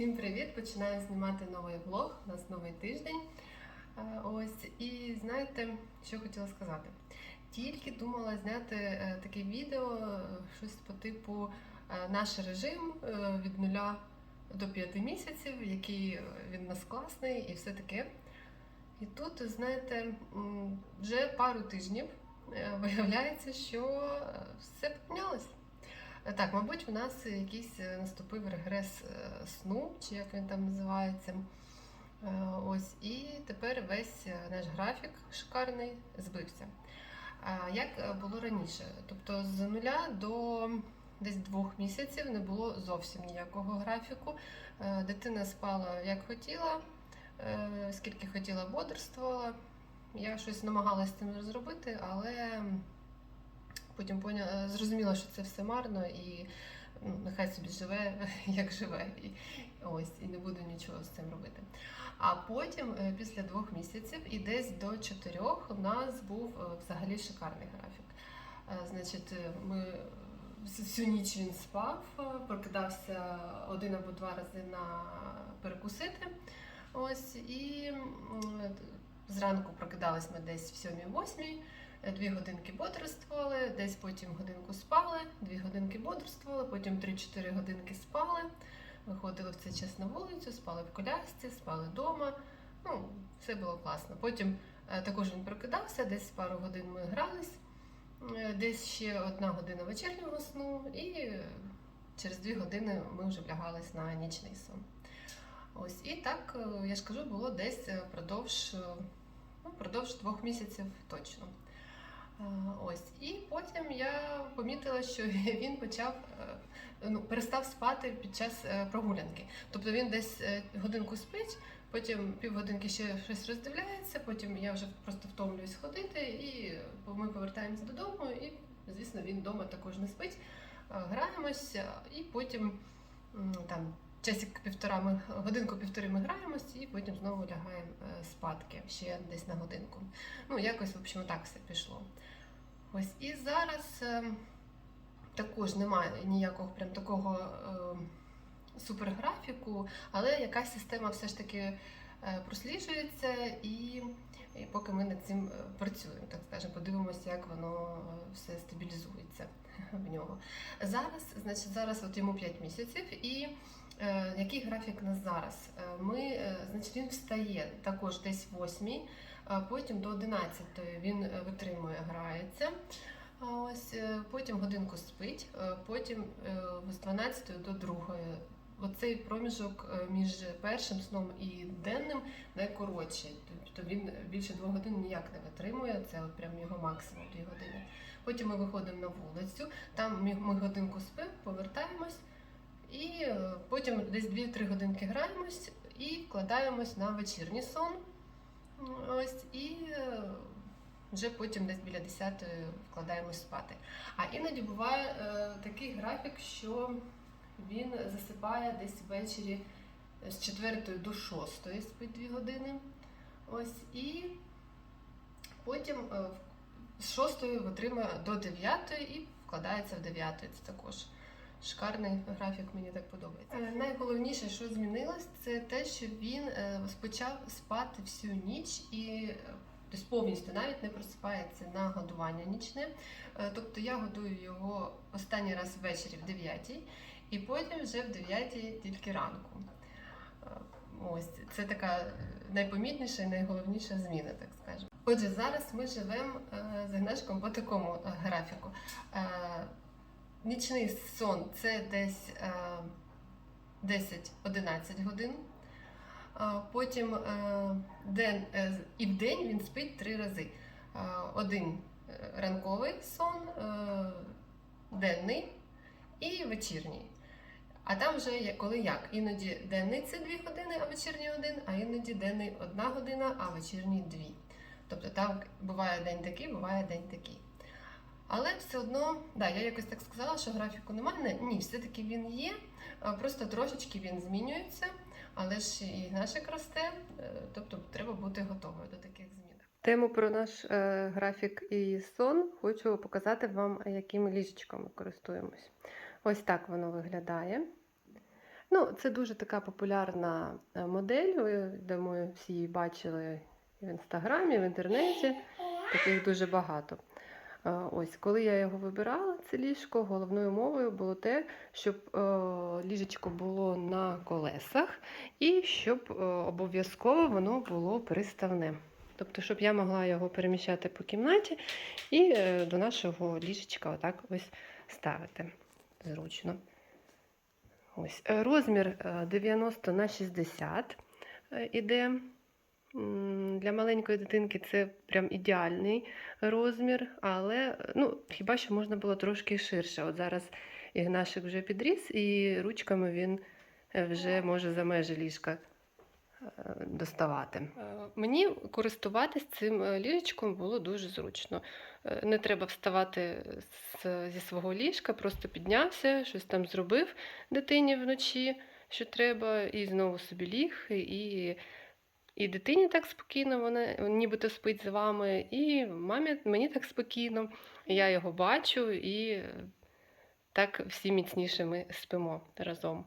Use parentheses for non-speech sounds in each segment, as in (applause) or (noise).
Всім привіт! Починаю знімати новий влог. У нас новий тиждень. Е, Ось і знаєте, що хотіла сказати. Тільки думала зняти е, таке відео, е, щось по типу наш режим від нуля до п'яти місяців, який він нас класний і все таке. І тут, знаєте, вже пару тижнів виявляється, що все помінялось. Так, мабуть, у нас якийсь е, наступив регрес е, сну, чи як він там називається. Е, Ось, і тепер весь наш графік шикарний збився. Як було раніше? Тобто з нуля до десь двох місяців не було зовсім ніякого графіку. Дитина спала як хотіла, скільки хотіла, бодрствувала. Я щось намагалася цим зробити, але потім поняла, е, зрозуміла, що це все марно і ну, нехай собі живе, (laughs) як живе, і ось, і не буду нічого з цим робити. А потім, е, після двох місяців і десь до чотирьох, у нас був е, взагалі шикарний графік. Значить, ми всю ніч він спав, прокидався один або два рази на перекусити. Ось і зранку прокидались ми десь в 7-8. Дві годинки бодрствували, десь потім годинку спали, дві годинки бодрствували, потім 3-4 годинки спали. Виходили в цей час на вулицю, спали в колясці, спали вдома. Ну, все було класно. Потім е, також він прокидався, десь пару годин ми грались, е, десь ще одна година вечірнього сну, і е, через дві години ми вже влягались на нічний сон. Ось і так, я ж кажу, було десь впродовж, ну, впродовж двох місяців точно. Е, Ось. І потім я помітила, що (laughs) він почав е, ну, перестав спати під час е, прогулянки. Тобто він десь годинку спить, потім півгодинки ще щось роздивляється, потім я вже просто втомлююсь ходити, і ми повертаємося додому, і, звісно, він вдома також не спить. Граємося, і потім там. Часик півтора ми годинку-півтори ми граємось, і потім знову лягаємо спадки ще десь на годинку. Ну, якось, в общем, так все пішло. Ось і зараз. е, також немає ніякого прям такого е, суперграфіку, але якась система все ж таки е, просліджується, і, і поки ми над цим е, працюємо, так скажемо, подивимося, як воно е, все стабілізується (laughs) в нього. Зараз, значить, зараз от йому 5 місяців, і який графік у нас зараз? Е, Ми, е, значить, він встає також десь в 8, а потім до 11 він е, витримує, грається. Ось е, потім годинку спить, е, потім е, з 12 до 2. Оцей проміжок е, між першим сном і денним найкоротший. Тобто він більше двох годин ніяк не витримує. Це от прям його максимум 2 години. Потім ми виходимо на вулицю, там ми годинку спимо, повертаємось, і е, потім десь 2-3 годинки граємось і вкладаємось на вечірній сон. Ось і е, вже потім десь біля 10 вкладаємось спати. А іноді буває е, такий графік, що він засипає десь ввечері з 4 до 6 спить 2 години. Ось і потім з 6 витримує до 9 і вкладається в 9. Це також шикарний графік, мені так подобається. Е, Найголовніше, що змінилось, це те, що він е, почав спати всю ніч і е, тобто повністю навіть не просипається на годування нічне. Тобто я годую його останній раз ввечері в 9 і потім вже в 9 тільки ранку. Ось це така найпомітніша і найголовніша зміна, так скажемо. Отже, зараз ми живемо з Агнешком по такому графіку. Е, Нічний сон це десь е, 10-11 годин. Потім е, день, е, і в день він спить три рази. Е, Один е, ранковий сон, е, денний і вечірній. А там вже коли як. Іноді денний це 2 години, а вечірній один, а іноді денний одна година, а вечірній дві. Тобто так буває день такий, буває день такий. Але все одно, да, я якось так сказала, що графіку немає. Ні, все-таки він є, просто трошечки він змінюється, але ж і нашик росте, е, тобто треба бути готовою до таких змін. Тему про наш е, графік і сон хочу показати вам, якими ліжечками користуємось. Ось так воно виглядає. Ну, це дуже така популярна е, модель. Ви, думаю, всі її бачили в інстаграмі, в інтернеті. Таких дуже багато. Е, Ось, коли я його вибирала, це ліжко, головною мовою було те, щоб е, ліжечко було на колесах і щоб е, обов'язково воно було приставне. Тобто, щоб я могла його переміщати по кімнаті і до нашого ліжечка отак ось ставити зручно. Ось. Розмір е, 90 на 60 е, іде. Для маленької дитинки це прям ідеальний розмір, але е, ну, хіба що можна було трошки ширше. От зараз Ігнашик вже підріс, і ручками він е, вже може за межі ліжка е, доставати. Мені користуватись цим ліжечком було дуже зручно. Не треба вставати зі свого ліжка, просто піднявся, щось там зробив дитині вночі, що треба, і знову собі ліг, і, і дитині так спокійно, вона нібито спить з вами, і мамі мені так спокійно. Я його бачу, і е, так всі міцніше ми спимо разом.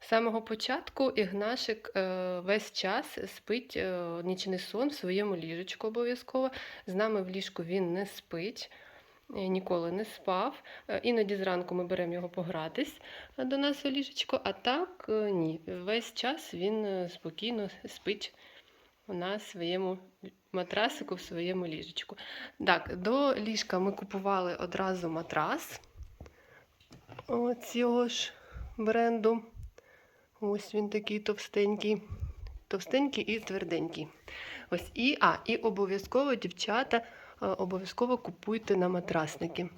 З самого початку Ігнашик е, весь час спить е, нічний сон в своєму ліжечку обов'язково. З нами в ліжку він не спить, ніколи не спав. Іноді зранку ми беремо його погратись до нас у ліжечко, а так ні. Весь час він спокійно спить на своєму матрасику, в своєму ліжечку. Так, до ліжка ми купували одразу матрас цього ж бренду. Ось він такий товстенький. Товстенький і тверденький. Ось і, а, і обов'язково, дівчата, е, обов'язково купуйте на матрасники.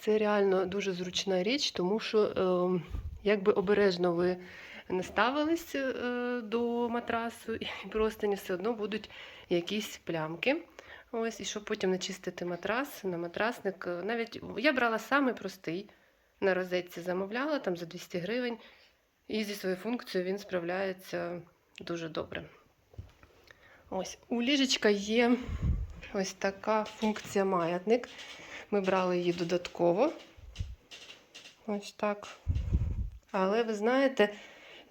Це реально дуже зручна річ, тому що е, якби обережно ви не ставились е, до матрасу, і (laughs) просто не все одно будуть якісь плямки. Ось, і щоб потім не чистити матрас на матрасник. е, Навіть я брала самий простий на розетці, замовляла там за 200 гривень. І зі своєю функцією він справляється дуже добре. Ось у ліжечка є ось така функція маятник. Ми брали її додатково. Ось так. Але ви знаєте,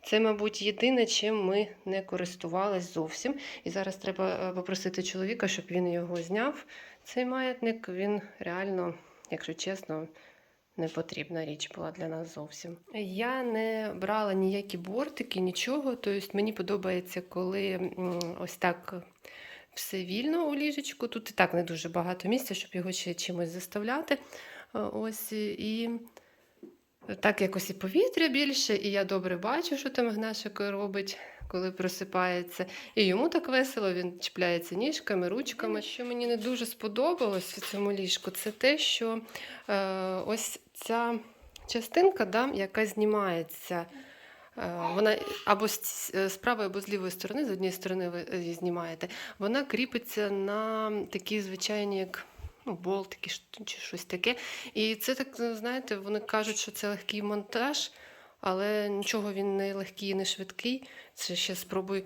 це, мабуть, єдине, чим ми не користувались зовсім. І зараз треба е, попросити чоловіка, щоб він його зняв. Цей маятник, він реально, якщо чесно, не потрібна річ була для нас зовсім. Я не брала ніякі бортики, нічого. Тобто мені подобається, коли ось так все вільно у ліжечку. Тут і так не дуже багато місця, щоб його ще чимось заставляти. Е, Ось і так якось і повітря більше, і я добре бачу, що там Гнашик робить, коли просипається. І йому так весело, він чіпляється ніжками, ручками. Що мені не дуже сподобалось в цьому ліжку, це те, що е, ось ця частинка, да, яка знімається. е, Вона або з з правої, або з лівої сторони, з однієї сторони ви е, її знімаєте, вона кріпиться на такі звичайні, як ну, болтики чи щось таке. І це так, знаєте, вони кажуть, що це легкий монтаж, але нічого він не легкий, не швидкий. Це ще спробуй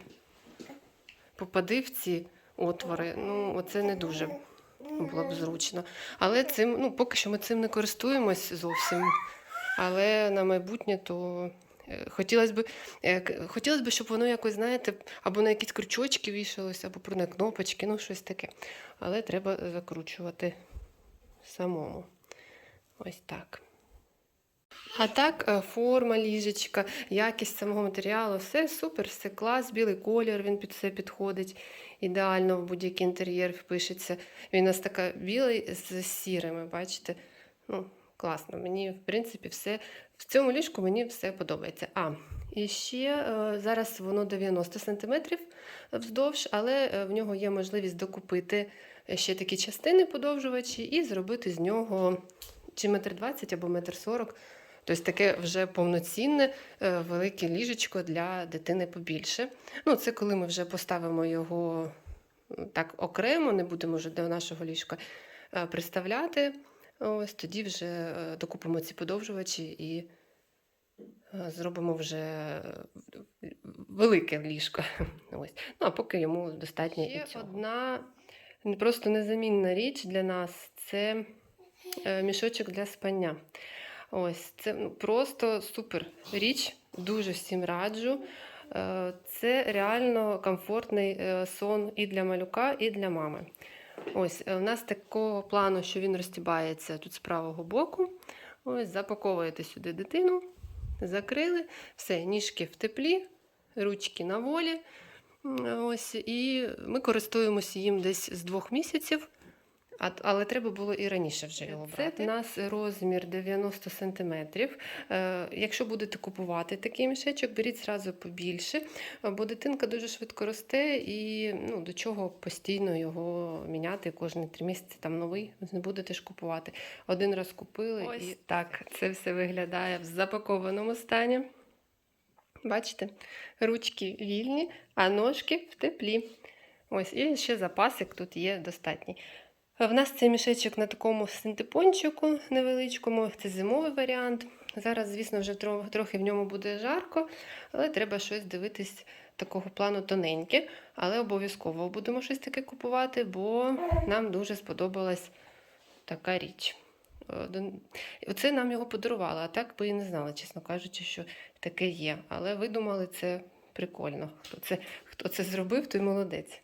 попади в ці отвори. Ну, оце не дуже було б зручно. Але цим, ну, поки що ми цим не користуємось зовсім. Але на майбутнє то хотілося б, е, хотілося б, щоб воно якось, знаєте, або на якісь крючочки вішалось, або про на кнопочки, ну щось таке. Але треба закручувати самому. Ось так. А так, е, форма ліжечка, якість самого матеріалу, все супер, все клас, білий колір, він під все підходить. Ідеально в будь-який інтер'єр впишеться. Він у нас така білий з сірими, бачите? Ну, класно. Мені, в принципі, все в цьому ліжку мені все подобається. А, і ще е, зараз воно 90 см вздовж, але е, в нього є можливість докупити ще такі частини подовжувачі і зробити з нього чи метр двадцять або метр сорок. Тобто таке вже повноцінне е, велике ліжечко для дитини побільше. Ну, це коли ми вже поставимо його так окремо, не будемо вже до нашого ліжка приставляти. Ось тоді вже е, докупимо ці подовжувачі і е, зробимо вже е, велике ліжко. (laughs) Ось. Ну, а поки йому достатньо і цього. одна просто незамінна річ для нас це мішочок для спання. Ось це ну, просто супер річ. Дуже всім раджу. Це реально комфортний сон і для малюка, і для мами. Ось е, у нас такого плану, що він розтібається тут з правого боку. Ось запаковуєте сюди дитину, закрили, все, ніжки в теплі, ручки на волі. Ось, і ми користуємося їм десь з двох місяців. А, але треба було і раніше вже його брати. Це у нас розмір 90 см. Е, якщо будете купувати такий мішечок, беріть зразу побільше, е, бо дитинка дуже швидко росте і ну, до чого постійно його міняти кожні три місяці там новий не будете ж купувати. Один раз купили Ось і так це все виглядає в запакованому стані. Бачите, ручки вільні, а ножки в теплі. Ось, і ще запасик тут є достатній. В нас цей мішечок на такому синтепончику невеличкому, це зимовий варіант. Зараз, звісно, вже трохи в ньому буде жарко, але треба щось дивитись такого плану тоненьке. Але обов'язково будемо щось таке купувати, бо нам дуже сподобалась така річ. Е, Оце нам його подарували, а так би і не знала, чесно кажучи, що таке є. Але видумали це прикольно. Хто це, хто це зробив, той молодець.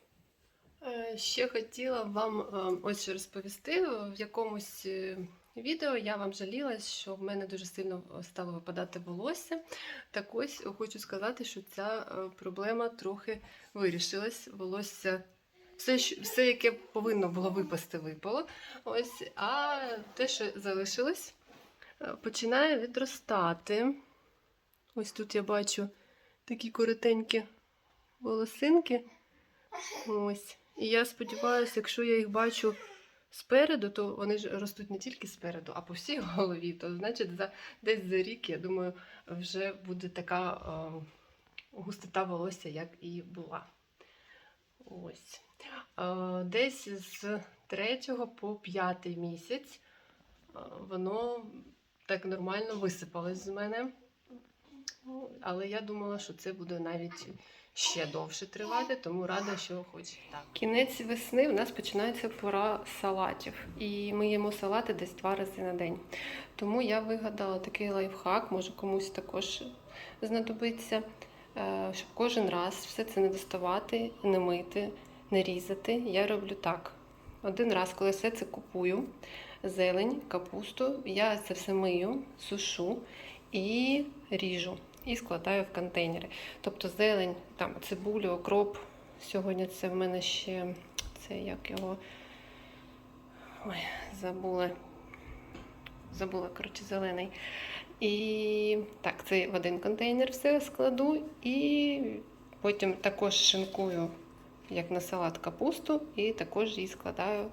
Е, Ще хотіла вам е, ось розповісти. В якомусь е, відео я вам жалілась, що в мене дуже сильно стало випадати волосся. Так ось хочу сказати, що ця е, проблема трохи вирішилась. Волосся. Все, все, яке повинно було випасти, випало. Ось, а те, що залишилось, е, починає відростати. Ось тут я бачу такі коротенькі волосинки. Ось. І я сподіваюся, якщо я їх бачу спереду, то вони ж ростуть не тільки спереду, а по всій (laughs) голові. То значить, за, десь за рік, я думаю, вже буде така е, густота волосся, як і була. Ось. Е, десь з 3 по 5 місяць е, воно так нормально висипалось з мене. Ну, Але я думала, що це буде навіть ще довше тривати, тому рада, що хоч так. Кінець весни в нас починається пора салатів, і ми їмо салати десь два рази на день. Тому я вигадала такий лайфхак, може комусь також знадобиться, е, щоб кожен раз все це не доставати, не мити, не різати. Я роблю так. Один раз, коли все це купую, зелень, капусту, я це все мию, сушу і ріжу. І складаю в контейнери. Тобто зелень, там цибулю, окроп. Сьогодні це в мене ще це як його. Ой, забула. Забула, коротше, зелений. І так, це в один контейнер все складу. І потім також шинкую, як на салат капусту, і також її складаю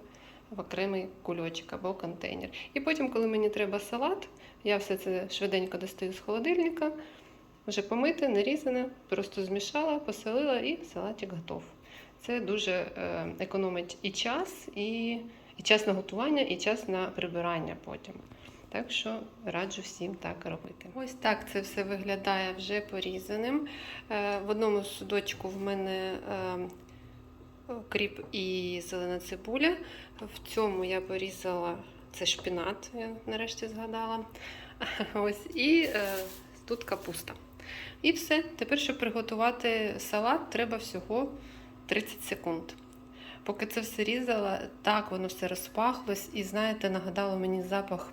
в окремий кульочок або контейнер. І потім, коли мені треба салат, я все це швиденько достаю з холодильника. Вже помите, нарізане, просто змішала, поселила і салатик готов. Це дуже е, економить і час, і, і час на готування, і час на прибирання потім. Так що раджу всім так робити. Ось так це все виглядає вже порізаним. Е, в одному судочку в мене е, кріп і зелена цибуля. В цьому я порізала це шпінат, я нарешті згадала. (laughs) Ось, і тут капуста. І все. Тепер, щоб приготувати салат, треба всього 30 секунд. Поки це все різала, так воно все розпахлось, і знаєте, нагадало мені запах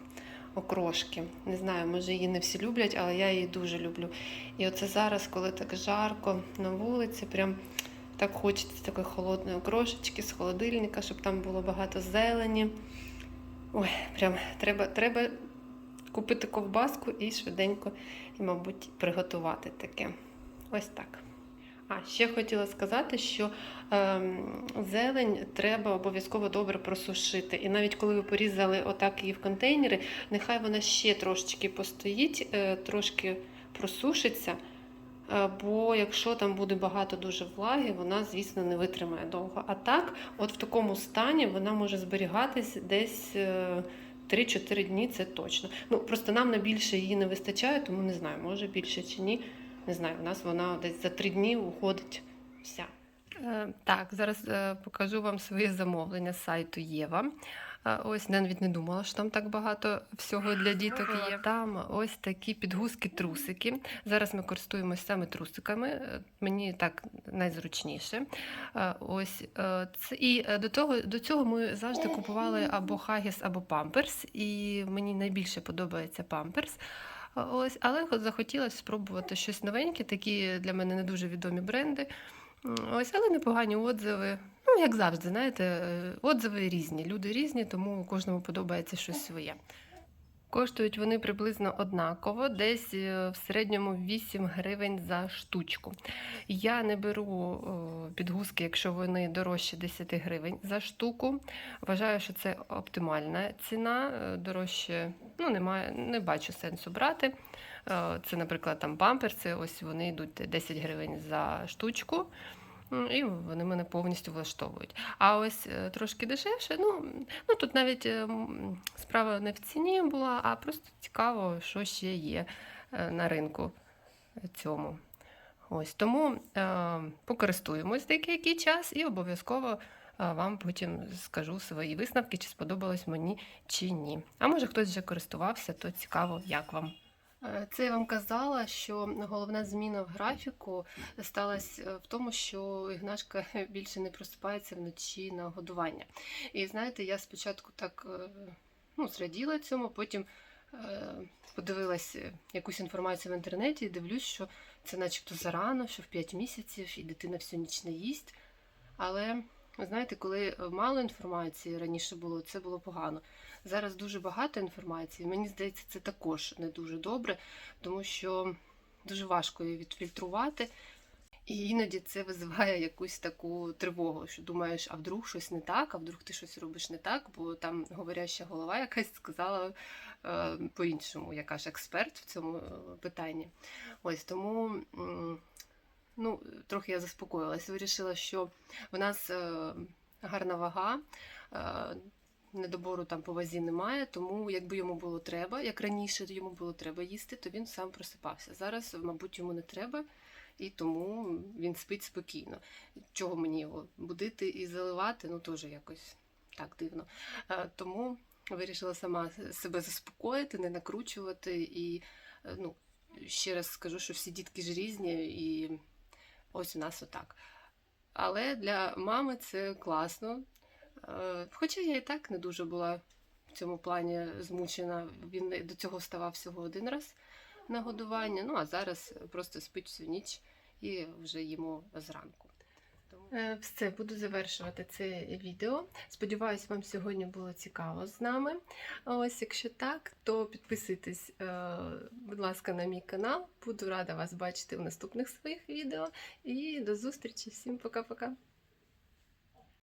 окрошки. Не знаю, може її не всі люблять, але я її дуже люблю. І оце зараз, коли так жарко на вулиці, прям так хочеться такої холодної окрошечки з холодильника, щоб там було багато зелені. Ой, прям треба, треба купити ковбаску і швиденько, і, мабуть, приготувати таке. Ось так. А ще хотіла сказати, що ем, зелень треба обов'язково добре просушити. І навіть коли ви порізали отак її в контейнери, нехай вона ще трошечки постоїть, е, трошки просушиться. Е, Бо якщо там буде багато дуже влаги, вона, звісно, не витримає довго. А так, от в такому стані вона може зберігатись десь е, 3-4 дні, це точно. Ну просто нам на більше її не вистачає, тому не знаю, може більше чи ні. Не знаю, у нас вона десь за 3 дні уходить вся. Е, Так, зараз е, покажу вам своє замовлення з сайту Єва. Ось навіть не думала, що там так багато всього для діток є. Там ось такі підгузки-трусики. Зараз ми користуємося саме трусиками. е, Мені так найзручніше. Е, Ось це і е, до того до цього ми завжди купували або Хагіс, або Памперс. І мені найбільше подобається Памперс. Ось, але захотілося спробувати щось новеньке, такі для мене не дуже відомі бренди. Ось, але непогані отзиви. Ну, як завжди, знаєте, е, отзиви різні. Люди різні, тому кожному подобається щось своє. Коштують вони приблизно однаково, десь е, в середньому 8 гривень за штучку. Я не беру підгузки, якщо вони дорожчі 10 гривень за штуку. Вважаю, що це оптимальна ціна. е, Дорожче ну, немає, не бачу сенсу брати. Це, наприклад, там памперси, ось вони йдуть 10 гривень за штучку. І вони мене повністю влаштовують. А ось е, трошки дешевше. Ну, ну тут навіть е, справа не в ціні була, а просто цікаво, що ще є е, на ринку цьому. Ось тому е, покористуємось деякий час і обов'язково вам потім скажу свої висновки, чи сподобалось мені чи ні. А може хтось вже користувався, то цікаво, як вам. Е, Це я вам казала, що головна зміна в графіку сталася е, в тому, що Ігнашка (laughs) більше не просипається вночі на годування. І знаєте, я спочатку так е, ну, зраділа цьому, потім подивилась е, якусь інформацію в інтернеті і дивлюсь, що це начебто зарано, що в 5 місяців і дитина всю ніч не їсть. Але знаєте, коли мало інформації раніше було, це було погано. Зараз дуже багато інформації. Мені здається, це також не дуже добре, тому що дуже важко її відфільтрувати. І іноді це визиває якусь таку тривогу, що думаєш, а вдруг щось не так, а вдруг ти щось робиш не так, бо там говоряща голова якась сказала е, по-іншому, яка ж експерт в цьому е, питанні. Ось тому. Ну, трохи я заспокоїлась. Вирішила, що в нас е, гарна вага, е, недобору там по вазі немає, тому якби йому було треба, як раніше йому було треба їсти, то він сам просипався. Зараз, мабуть, йому не треба, і тому він спить спокійно. Чого мені його будити і заливати, ну теж якось так дивно. Е, Тому вирішила сама себе заспокоїти, не накручувати. І е, ну, ще раз скажу, що всі дітки ж різні, і ось у нас отак. Але для мами це класно. Е, Хоча я і так не дуже була в цьому плані змучена. Він до цього вставав всього один раз на годування. Ну а зараз просто спить всю ніч і вже їмо зранку. Е, Все, буду завершувати це відео. Сподіваюсь, вам сьогодні було цікаво з нами. Ось, якщо так, то підписуйтесь, е, будь ласка, на мій канал. Буду рада вас бачити в наступних своїх відео. І до зустрічі. Всім пока-пока.